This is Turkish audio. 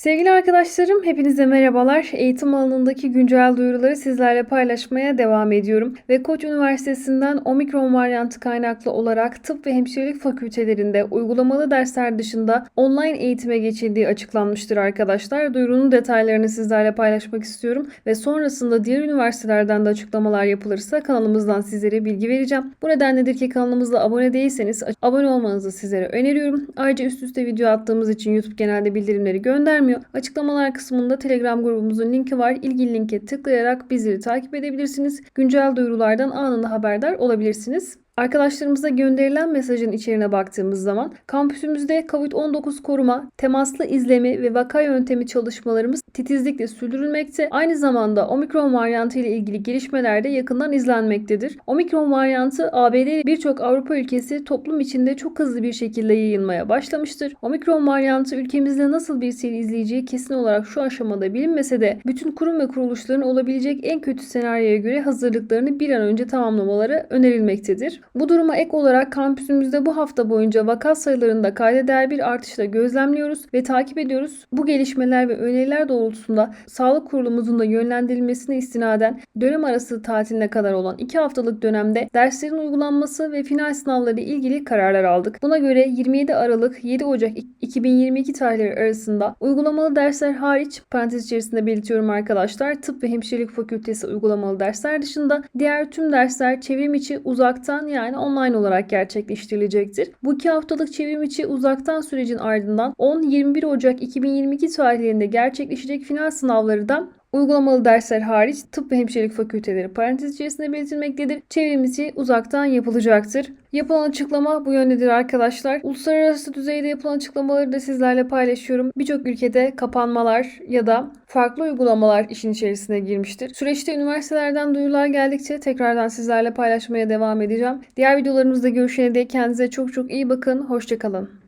Sevgili arkadaşlarım, hepinize merhabalar. Eğitim alanındaki güncel duyuruları sizlerle paylaşmaya devam ediyorum. Ve Koç Üniversitesi'nden omikron varyantı kaynaklı olarak tıp ve hemşirelik fakültelerinde uygulamalı dersler dışında online eğitime geçildiği açıklanmıştır arkadaşlar. Duyurunun detaylarını sizlerle paylaşmak istiyorum. Ve sonrasında diğer üniversitelerden de açıklamalar yapılırsa kanalımızdan sizlere bilgi vereceğim. Bu nedenledir ki kanalımıza abone değilseniz abone olmanızı sizlere öneriyorum. Ayrıca üst üste video attığımız için YouTube genelde bildirimleri göndermiyor. Açıklamalar kısmında Telegram grubumuzun linki var. İlgili linke tıklayarak bizleri takip edebilirsiniz. Güncel duyurulardan anında haberdar olabilirsiniz. Arkadaşlarımıza gönderilen mesajın içeriğine baktığımız zaman kampüsümüzde COVID-19 koruma, temaslı izleme ve vaka yöntemi çalışmalarımız titizlikle sürdürülmekte. Aynı zamanda omikron varyantı ile ilgili gelişmeler de yakından izlenmektedir. Omikron varyantı ABD ve birçok Avrupa ülkesi toplum içinde çok hızlı bir şekilde yayılmaya başlamıştır. Omikron varyantı ülkemizde nasıl bir seyir izleyeceği kesin olarak şu aşamada bilinmese de bütün kurum ve kuruluşların olabilecek en kötü senaryoya göre hazırlıklarını bir an önce tamamlamaları önerilmektedir. Bu duruma ek olarak kampüsümüzde bu hafta boyunca vaka sayılarında kayda değer bir artışla gözlemliyoruz ve takip ediyoruz. Bu gelişmeler ve öneriler doğrultusunda sağlık kurulumuzun da yönlendirilmesine istinaden dönem arası tatiline kadar olan 2 haftalık dönemde derslerin uygulanması ve final sınavları ile ilgili kararlar aldık. Buna göre 27 Aralık 7 Ocak 2022 tarihleri arasında uygulamalı dersler hariç parantez içerisinde belirtiyorum arkadaşlar tıp ve hemşirelik fakültesi uygulamalı dersler dışında diğer tüm dersler çevrim içi uzaktan yani online olarak gerçekleştirilecektir. Bu iki haftalık çevrim içi uzaktan sürecin ardından 10-21 Ocak 2022 tarihlerinde gerçekleşecek final sınavları da Uygulamalı dersler hariç tıp ve hemşirelik fakülteleri parantez içerisinde belirtilmektedir. Çevrimiçi uzaktan yapılacaktır. Yapılan açıklama bu yöndedir arkadaşlar. Uluslararası düzeyde yapılan açıklamaları da sizlerle paylaşıyorum. Birçok ülkede kapanmalar ya da farklı uygulamalar işin içerisine girmiştir. Süreçte üniversitelerden duyurular geldikçe tekrardan sizlerle paylaşmaya devam edeceğim. Diğer videolarımızda görüşene dek kendinize çok çok iyi bakın. Hoşçakalın.